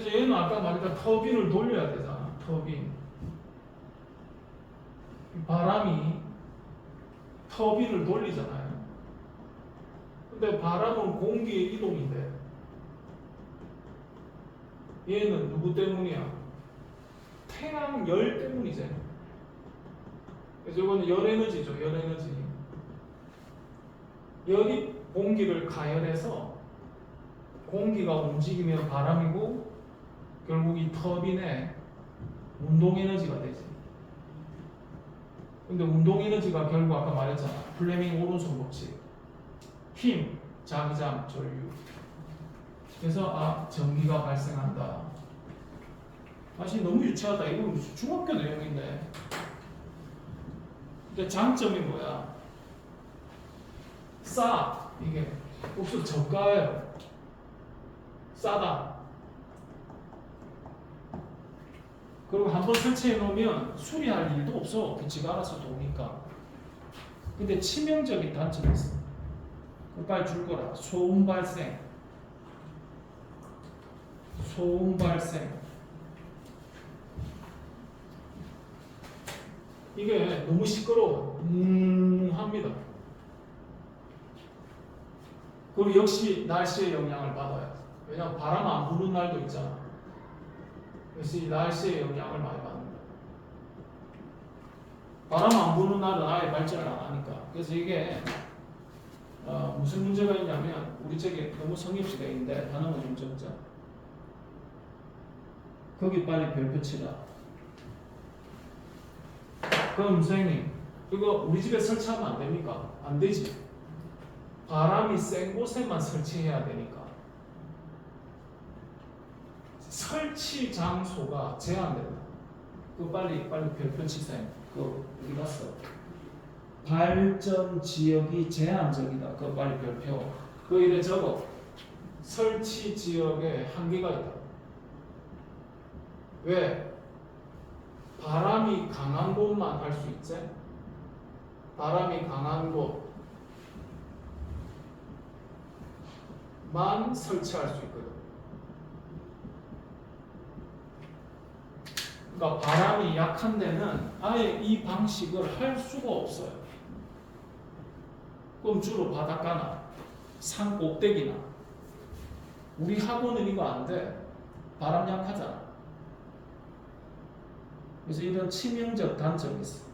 그래서 얘는 아까 말했던 터빈을 돌려야 되잖아. 터빈. 이 바람이 터빈을 돌리잖아요. 근데 바람은 공기의 이동인데 얘는 누구 때문이야? 태양 열 때문이지. 그래서 이거는 열 에너지죠. 열 에너지. 열이 공기를 가열해서 공기가 움직이면 바람이고 결국 이 터빈의 운동 에너지가 되지. 근데 운동 에너지가 결국 아까 말했잖아. 플레밍 오른손 법칙. 힘, 자기장, 전류. 그래서 아 전기가 발생한다. 사실 너무 유치하다. 이거 중학교 내용인데. 근데 장점이 뭐야? 싸 이게 옥수 저가예요. 싸다. 그리고 한번 설치해 놓으면 수리할 일도 없어. 그 지가 알아서 도니까. 근데 치명적인 단점이 있어. 그 빨리 줄 거라. 소음 발생. 소음 발생. 이게 너무 시끄러워. 음 합니다. 그리고 역시 날씨의 영향을 받아요. 왜냐면 바람 안 부는 날도 있잖아. 그래서 이 날씨의 영향을 많이 받는다. 바람 안 부는 날은 아예 발전을 안 하니까. 그래서 이게 어, 무슨 문제가 있냐면 우리 쪽에 너무 성립시가 있는데 단어가 좀 적자. 거기 빨리 별표 치라. 그럼 선생님 이거 우리 집에 설치하면 안 됩니까? 안 되지. 바람이 센 곳에만 설치해야 되니까. 설치 장소가 제한된다. 그 빨리 빨리 치세요. 그 어디 갔어? 발전 지역이 제한적이다. 그 빨리 별표. 그 이래 적어. 설치 지역에 한계가 있다. 왜? 바람이 강한 곳만 할 수 있지? 바람이 강한 곳만 설치할 수 있거든. 그러니까 바람이 약한 데는 아예 이 방식을 할 수가 없어요. 그럼 주로 바닷가나 산 꼭대기나 우리 학원은 이거 안 돼. 바람 약하잖아. 그래서 이런 치명적 단점이 있어.